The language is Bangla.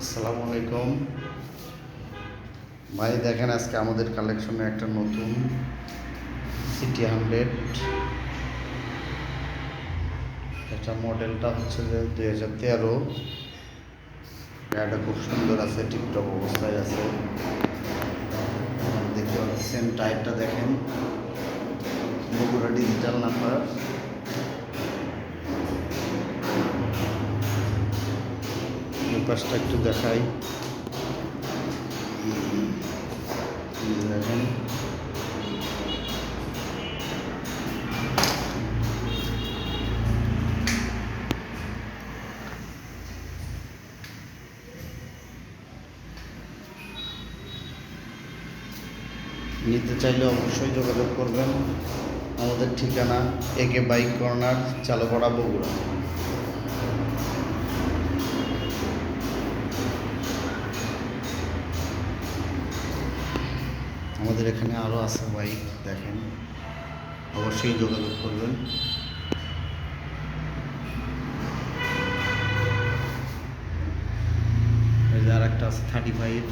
আসসালামু আলাইকুম। ভাই, দেখেন আজকে আমাদের কালেকশনে একটা নতুন সিটি হান্ড্রেড এটা মডেলটা হচ্ছে যে দুই হাজার তেরো। গাড়িটা খুব সুন্দর আছে টিপটপ অবস্থায় আছে। দেখতে পাচ্ছেন টায়ারটা দেখেন। বগুড়া ডিজিটাল নাম্বার পাশটা একটু দেখাই। দেখেন নিতে চাইলে অবশ্যই যোগাযোগ করবেন। আমাদের ঠিকানা একে বাইক কর্নার চালকড়া বগুড়া। আমাদের এখানে আরও আছে বাইক দেখেন। অবশ্যই যোগাযোগ করবেন। আর একটা আছে থার্টি ফাইভ।